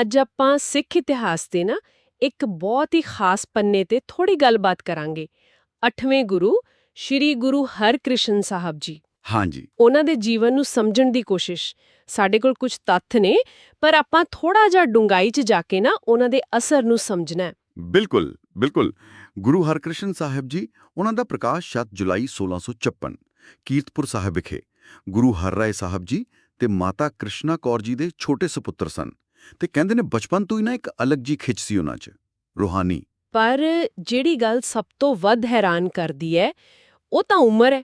ਅੱਜ ਆਪਾਂ ਸਿੱਖ ਇਤਿਹਾਸ ਦੇ ਨਾ ਇੱਕ ਬਹੁਤ ਹੀ ਖਾਸ ਪੰਨੇ ਤੇ ਥੋੜੀ ਗੱਲਬਾਤ ਕਰਾਂਗੇ। 8ਵੇਂ ਗੁਰੂ ਸ਼੍ਰੀ ਗੁਰੂ ਹਰਕ੍ਰਿਸ਼ਨ ਸਾਹਿਬ ਜੀ। ਹਾਂਜੀ। ਉਹਨਾਂ ਦੇ ਜੀਵਨ ਨੂੰ ਸਮਝਣ ਦੀ ਕੋਸ਼ਿਸ਼। ਸਾਡੇ ਕੋਲ ਕੁਝ ਤੱਥ ਨੇ ਪਰ ਆਪਾਂ ਥੋੜਾ ਜਿਹਾ ਡੂੰਘਾਈ 'ਚ ਜਾ ਕੇ ਨਾ ਉਹਨਾਂ ਦੇ ਅਸਰ ਨੂੰ ਸਮਝਣਾ ਹੈ। ਬਿਲਕੁਲ ਬਿਲਕੁਲ। ਗੁਰੂ ਹਰਕ੍ਰਿਸ਼ਨ ਸਾਹਿਬ ਜੀ ਉਹਨਾਂ ਦਾ ਪ੍ਰਕਾਸ਼ 7 ਜੁਲਾਈ 1656 ਕੀਰਤਪੁਰ ਸਾਹਿਬ ਵਿਖੇ। ਗੁਰੂ ਹਰਰਾਏ ਸਾਹਿਬ ਜੀ ਤੇ ਮਾਤਾ ਕ੍ਰਿਸ਼ਨਾ ਕੌਰ ਜੀ ਦੇ ਛੋਟੇ ਸੁਪੁੱਤਰ ਸਨ। ਤੇ ਕਹਿੰਦੇ ਨੇ ਬਚਪਨ ਤੋਂ ਹੀ ਨਾ ਇੱਕ ਅਲੱਗ ਜੀ ਖਿੱਚ ਸੀ ਉਹਨਾਂ 'ਚ ਰੂਹਾਨੀ। ਪਰ ਜਿਹੜੀ ਗੱਲ ਸਭ ਤੋਂ ਵੱਧ ਹੈਰਾਨ ਕਰਦੀ ਹੈ ਉਹ ਤਾਂ ਉਮਰ ਹੈ।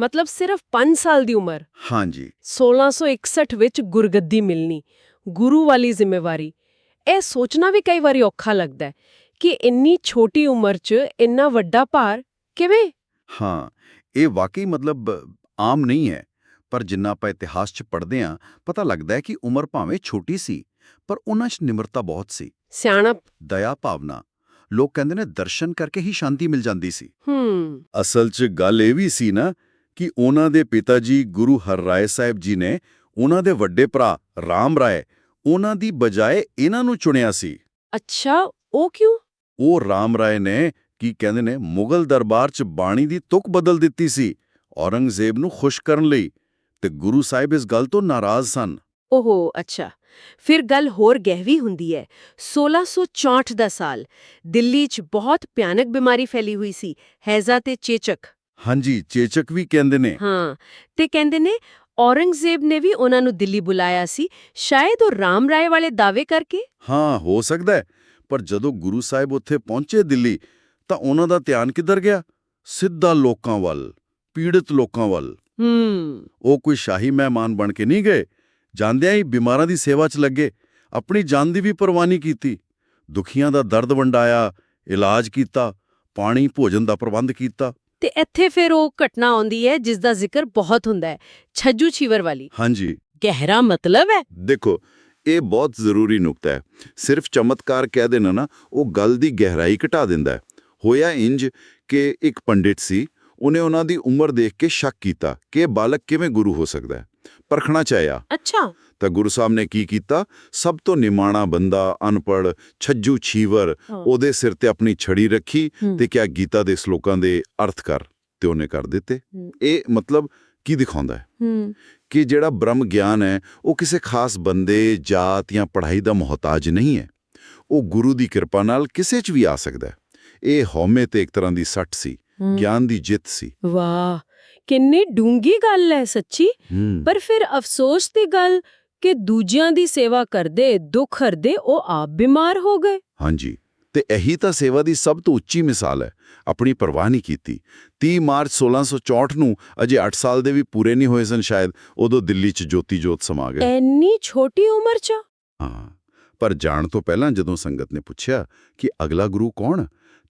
ਮਤਲਬ ਸਿਰਫ 5 ਸਾਲ ਦੀ ਉਮਰ। ਹਾਂਜੀ। 1661 ਵਿੱਚ ਗੁਰਗੱਦੀ ਮਿਲਣੀ ਗੁਰੂ ਵਾਲੀ ਜ਼ਿੰਮੇਵਾਰੀ। ਇਹ ਸੋਚਣਾ ਵੀ ਕਈ ਵਾਰੀ ਔਖਾ ਲੱਗਦਾ ਹੈ ਕਿ ਇੰਨੀ ਛੋਟੀ ਉਮਰ 'ਚ ਇੰਨਾ ਵੱਡਾ ਭਾਰ ਕਿਵੇਂ? ਹਾਂ ਇਹ ਵਾਕਈ ਮਤਲਬ ਆਮ ਨਹੀਂ ਹੈ। ਪਰ ਜਿੰਨਾ ਆਪਾਂ ਇਤਿਹਾਸ 'ਚ ਪੜ੍ਹਦੇ ਹਾਂ ਪਤਾ ਲੱਗਦਾ ਹੈ ਕਿ ਉਮਰ ਭਾਵੇਂ ਛੋਟੀ ਸੀ ਪਰ ਉਹਨਾਂ 'ਚ ਨਿਮਰਤਾ ਬਹੁਤ ਸੀ। ਸਿਆਣਪ। ਦਇਆ ਭਾਵਨਾ। ਲੋਕ ਕਹਿੰਦੇ ਨੇ ਦਰਸ਼ਨ ਕਰਕੇ ਹੀ ਸ਼ਾਂਤੀ ਮਿਲ ਜਾਂਦੀ ਸੀ। ਹੂੰ। ਅਸਲ 'ਚ ਗੱਲ ਇਹ ਵੀ ਸੀ ਨਾ ਕਿ ਉਹਨਾਂ ਦੇ ਪਿਤਾ ਜੀ ਗੁਰੂ ਹਰਰਾਏ ਸਾਹਿਬ ਜੀ ਨੇ ਉਹਨਾਂ ਦੇ ਵੱਡੇ ਭਰਾ ਰਾਮ ਰਾਏ ਉਹਨਾਂ ਦੀ ਬਜਾਏ ਇਹਨਾਂ ਨੂੰ ਚੁਣਿਆ ਸੀ। ਅੱਛਾ ਉਹ ਕਿਉਂ? ਉਹ ਰਾਮ ਰਾਏ ਨੇ ਕੀ ਕਹਿੰਦੇ ਨੇ ਮੁਗਲ ਦਰਬਾਰ 'ਚ ਬਾਣੀ ਦੀ ਤੁਕ ਬਦਲ ਦਿੱਤੀ ਸੀ ਔਰੰਗਜ਼ੇਬ ਨੂੰ ਖੁਸ਼ ਕਰਨ ਲਈ। ਤੇ ਗੁਰੂ ਸਾਹਿਬ ਇਸ ਗੱਲ ਤੋਂ ਨਾਰਾਜ਼ ਸਨ। ਓਹੋ ਅੱਛਾ। ਫਿਰ ਗੱਲ ਹੋਰ ਗਹਿਰੀ ਹੁੰਦੀ ਹੈ। 1664 ਦਾ ਸਾਲ ਦਿੱਲੀ 'ਚ ਬਹੁਤ ਭਿਆਨਕ ਬਿਮਾਰੀ ਫੈਲੀ ਹੋਈ ਸੀ। ਹੈਜ਼ਾ ਤੇ ਚੇਚਕ। ਹਾਂਜੀ ਚੇਚਕ ਵੀ ਕਹਿੰਦੇ ਨੇ। ਹਾਂ ਤੇ ਕਹਿੰਦੇ ਨੇ ਔਰੰਗਜ਼ੇਬ ਨੇ ਵੀ ਉਹਨਾਂ ਨੂੰ ਦਿੱਲੀ ਬੁਲਾਇਆ ਸੀ। ਸ਼ਾਇਦ ਉਹ ਰਾਮ ਰਾਏ ਵਾਲੇ ਦਾਅਵੇ ਕਰਕੇ? ਹਾਂ ਹੋ ਸਕਦਾ ਹੈ। ਪਰ ਜਦੋਂ ਗੁਰੂ ਸਾਹਿਬ ਉੱਥੇ ਪਹੁੰਚੇ ਦਿੱਲੀ ਤਾਂ ਉਹਨਾਂ ਦਾ ਧਿਆਨ ਕਿੱਧਰ ਗਿਆ? ਸਿੱਧਾ ਲੋਕਾਂ ਵੱਲ ਪੀੜਿਤ ਲੋਕਾਂ ਵੱਲ। ਹੂੰ। ਉਹ ਕੋਈ ਸ਼ਾਹੀ ਮਹਿਮਾਨ ਬਣ ਕੇ ਨਹੀਂ ਗਏ। ਜਾਂਦਿਆਂ ਹੀ ਬਿਮਾਰਾਂ ਦੀ ਸੇਵਾ 'ਚ ਲੱਗੇ। ਆਪਣੀ ਜਾਨ ਦੀ ਵੀ ਪਰਵਾਹ ਕੀਤੀ। ਦੁਖੀਆਂ ਦਾ ਦਰਦ ਵੰਡਾਇਆ ਇਲਾਜ ਕੀਤਾ ਪਾਣੀ ਭੋਜਨ ਦਾ ਪ੍ਰਬੰਧ ਕੀਤਾ। ਤੇ ਇੱਥੇ ਫਿਰ ਉਹ ਘਟਨਾ ਆਉਂਦੀ ਹੈ ਜਿਸ ਦਾ ਜ਼ਿਕਰ ਬਹੁਤ ਹੁੰਦਾ ਹੈ। ਛੱਜੂ ਛੀਵਰ ਵਾਲੀ। ਹਾਂਜੀ। ਗਹਿਰਾ ਮਤਲਬ ਹੈ? ਦੇਖੋ ਇਹ ਬਹੁਤ ਜ਼ਰੂਰੀ ਨੁਕਤਾ ਹੈ। ਸਿਰਫ ਚਮਤਕਾਰ ਕਹਿ ਦੇਣਾ ਨਾ ਉਹ ਗੱਲ ਦੀ ਗਹਿਰਾਈ ਘਟਾ ਦਿੰਦਾ ਹੈ। ਹੋਇਆ ਇੰਜ ਕਿ ਇੱਕ ਪੰਡਿਤ ਸੀ ਉਹਨੇ ਉਹਨਾਂ ਦੀ ਉਮਰ ਦੇਖ ਕੇ ਸ਼ੱਕ ਕੀਤਾ ਕਿ ਇਹ ਬਾਲਕ ਕਿਵੇਂ ਗੁਰੂ ਹੋ ਸਕਦਾ ਹੈ। ਪਰਖਣਾ ਚਾਹਿਆ। ਅੱਛਾ। ਤਾਂ ਗੁਰੂ ਸਾਹਿਬ ਨੇ ਕੀ ਕੀਤਾ? ਸਭ ਤੋਂ ਨਿਮਾਣਾ ਬੰਦਾ ਅਨਪੜ ਛੱਜੂ ਛੀਵਰ ਉਹਦੇ ਸਿਰ ਤੇ ਆਪਣੀ ਛੜੀ ਰੱਖੀ। ਤੇ ਕਿਹਾ ਗੀਤਾ ਦੇ ਸ਼ਲੋਕਾਂ ਦੇ ਅਰਥ ਕਰ। ਤੇ ਉਹਨੇ ਕਰ ਦਿੱਤੇ। ਇਹ ਮਤਲਬ ਕੀ ਦਿਖਾਉਂਦਾ ਹੈ। ਕਿ ਜਿਹੜਾ ਬ੍ਰਹਮ ਗਿਆਨ ਹੈ ਉਹ ਕਿਸੇ ਖਾਸ ਬੰਦੇ ਜਾਤ ਜਾਂ ਪੜ੍ਹਾਈ ਦਾ ਮੁਹਤਾਜ ਨਹੀਂ ਹੈ। ਉਹ ਗੁਰੂ ਦੀ ਕਿਰਪਾ ਨਾਲ ਕਿਸੇ 'ਚ ਵੀ ਆ ਸਕਦਾ ਹੈ। ਇਹ ਹਉਮੈ ਤੇ ਇੱਕ ਤਰ੍ਹਾਂ ਦੀ ਸੱਟ ਸੀ। ਗਿਆਨ ਦੀ ਜਿੱਤ ਸੀ। ਵਾਹ ਕਿੰਨੀ ਡੂੰਗੀ ਗੱਲ ਹੈ ਸੱਚੀ। ਪਰ ਫਿਰ ਅਫਸੋਸ ਦੀ ਗੱਲ ਕਿ ਦੂਜਿਆਂ ਦੀ ਸੇਵਾ ਕਰਦੇ ਦੁੱਖ ਹਰਦੇ ਉਹ ਆਪ ਬਿਮਾਰ ਹੋ ਗਏ। ਹਾਂਜੀ ਤੇ ਇਹੀ ਤਾਂ ਸੇਵਾ ਦੀ ਸਭ ਤੋਂ ਉੱਚੀ ਮਿਸਾਲ ਹੈ ਆਪਣੀ ਪਰਵਾਹ ਨਹੀਂ ਕੀਤੀ। 30 ਮਾਰਚ 1664 ਨੂੰ ਅਜੇ 8 ਸਾਲ ਦੇ ਵੀ ਪੂਰੇ ਨਹੀਂ ਹੋਏ ਸਨ ਸ਼ਾਇਦ ਉਦੋਂ ਦਿੱਲੀ 'ਚ ਜੋਤੀ ਜੋਤ ਸਮਾ ਗਏ। ਐਨੀ ਛੋਟੀ ਉਮਰ 'ਚ? ਹਾਂ ਪਰ ਜਾਣ ਤੋਂ ਪਹਿਲਾਂ ਜਦੋਂ ਸੰਗਤ ਨੇ ਪੁੱਛਿਆ ਕਿ ਅਗਲਾ ਗੁਰੂ ਕੌਣ?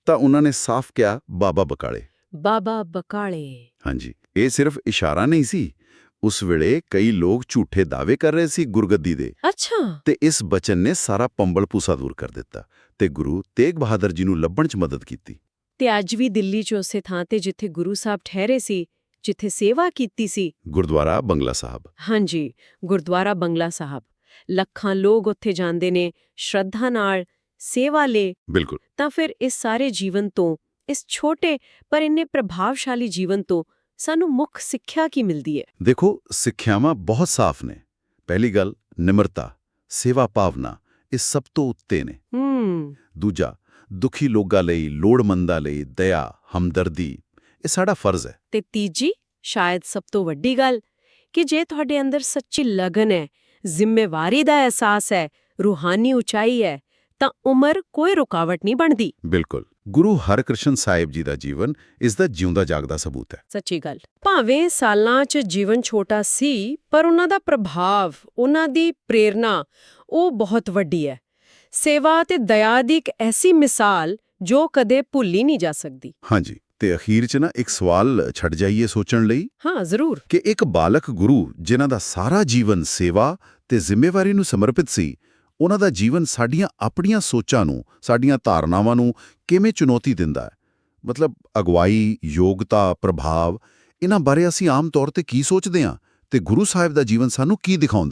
ਤਾਂ ਉਹਨਾਂ ਨੇ ਸਾਫ਼ ਕਿਹਾ ਬਾਬਾ ਬਕਾਲੇ। ਬਾਬਾ ਬਕਾਲੇ। ਹਾਂਜੀ ਇਹ ਸਿਰਫ ਇਸ਼ਾਰਾ ਨਹੀਂ ਸੀ। ਉਸ ਵੇਲੇ ਕਈ ਲੋਕ ਝੂਠੇ ਦਾਅਵੇ ਕਰ ਰਹੇ ਸੀ ਗੁਰਗੱਦੀ ਦੇ। ਅੱਛਾ। ਤੇ ਇਸ ਬਚਨ ਨੇ ਸਾਰਾ ਪੰਬਲ ਪੂਸਾ ਦੂਰ ਕਰ ਦਿੱਤਾ ਤੇ ਗੁਰੂ ਤੇਗ ਬਹਾਦਰ ਜੀ ਨੂੰ ਲੱਭਣ 'ਚ ਮਦਦ ਕੀਤੀ। ਤੇ ਅੱਜ ਵੀ ਦਿੱਲੀ 'ਚ ਉਸੇ ਥਾਂ ਤੇ ਜਿੱਥੇ ਗੁਰੂ ਸਾਹਿਬ ਠਹਿਰੇ ਸੀ ਜਿੱਥੇ ਸੇਵਾ ਕੀਤੀ ਸੀ। ਗੁਰਦੁਆਰਾ ਬੰਗਲਾ ਸਾਹਿਬ। ਹਾਂਜੀ ਗੁਰਦੁਆਰਾ ਬੰਗਲਾ ਸਾਹਿਬ। ਲੱਖਾਂ ਲੋਕ ਉੱਥੇ ਜਾਂਦੇ ਨੇ ਸ਼ਰਧਾ ਨਾਲ ਸੇਵਾ ਲਈ ਬਿਲਕੁਲ। ਤਾਂ ਫਿਰ ਇਸ ਸਾਰੇ ਜੀਵਨ ਤੋਂ ਇਸ ਛੋਟੇ ਪਰ ਇੰਨੇ ਪ੍ਰਭਾਵਸ਼ਾਲੀ ਜੀਵਨ ਤੋਂ ਸਾਨੂੰ ਮੁੱਖ ਸਿੱਖਿਆ ਕੀ ਮਿਲਦੀ ਹੈ? ਦੇਖੋ ਸਿੱਖਿਆਵਾਂ ਬਹੁਤ ਸਾਫ਼ ਨੇ। ਪਹਿਲੀ ਗੱਲ ਨਿਮਰਤਾ ਸੇਵਾ ਭਾਵਨਾ ਇਹ ਸਭ ਤੋਂ ਉੱਤੇ ਨੇ। ਹੂੰ। ਦੂਜਾ ਦੁਖੀ ਲੋਕਾਂ ਲਈ ਲੋੜਮੰਦਾਂ ਲਈ ਦਇਆ ਹਮਦਰਦੀ ਇਹ ਸਾਡਾ ਫਰਜ਼ ਹੈ। ਤੇ ਤੀਜੀ ਸ਼ਾਇਦ ਸਭ ਤੋਂ ਵੱਡੀ ਗੱਲ ਕਿ ਜੇ ਤੁਹਾਡੇ ਅੰਦਰ ਸੱਚੀ ਲਗਨ ਹੈ ਜ਼ਿੰਮੇਵਾਰੀ ਦਾ ਅਹਿਸਾਸ ਹੈ ਰੂਹਾਨੀ ਉਚਾਈ ਹੈ ਤਾਂ ਉਮਰ ਕੋਈ ਰੁਕਾਵਟ ਨਹੀਂ ਬਣਦੀ। ਬਿਲਕੁਲ। ਗੁਰੂ ਹਰਕ੍ਰਿਸ਼ਨ ਸਾਹਿਬ ਜੀ ਦਾ ਜੀਵਨ ਇਸ ਦਾ ਜਿਉਂਦਾ ਜਾਗਦਾ ਸਬੂਤ ਹੈ। ਸੱਚੀ ਗੱਲ। ਭਾਵੇਂ ਸਾਲਾਂ 'ਚ ਜੀਵਨ ਛੋਟਾ ਸੀ ਪਰ ਉਹਨਾਂ ਦਾ ਪ੍ਰਭਾਵ ਉਹਨਾਂ ਦੀ ਪ੍ਰੇਰਣਾ ਉਹ ਬਹੁਤ ਵੱਡੀ ਹੈ। ਸੇਵਾ ਤੇ ਦਇਆ ਦੀ ਇੱਕ ਐਸੀ ਮਿਸਾਲ ਜੋ ਕਦੇ ਭੁੱਲੀ ਨਹੀਂ ਜਾ ਸਕਦੀ। ਹਾਂਜੀ। ਤੇ ਅਖੀਰ 'ਚ ਨਾ ਇੱਕ ਸਵਾਲ ਛੱਡ ਜਾਈਏ ਸੋਚਣ ਲਈ। ਹਾਂ ਜ਼ਰੂਰ। ਕਿ ਇੱਕ ਬਾਲਕ ਗੁਰੂ ਜਿਨ੍ਹਾਂ ਦਾ ਸਾਰਾ ਜੀਵਨ ਸੇਵਾ ਤੇ ਜ਼ਿੰਮੇਵਾਰੀ ਨੂੰ ਸਮਰਪਿਤ ਸੀ ਉਹਨਾਂ ਦਾ ਜੀਵਨ ਸਾਡੀਆਂ ਆਪਣੀਆਂ ਸੋਚਾਂ ਨੂੰ, ਸਾਡੀਆਂ ਧਾਰਨਾਵਾਂ ਨੂੰ ਕਿਵੇਂ ਚੁਣੌਤੀ ਦਿੰਦਾ ਹੈ? ਮਤਲਬ ਅਗਵਾਈ, ਯੋਗਤਾ, ਪ੍ਰਭਾਵ, ਇਹਨਾਂ ਬਾਰੇ ਅਸੀਂ ਆਮ ਤੌਰ ਤੇ ਕੀ ਸੋਚਦੇ ਹਾਂ? ਤੇ ਗੁਰੂ ਸਾਹਿਬ ਦਾ ਜੀਵਨ ਸਾਨੂੰ ਕੀ ਦਿਖਾਉਂਦਾ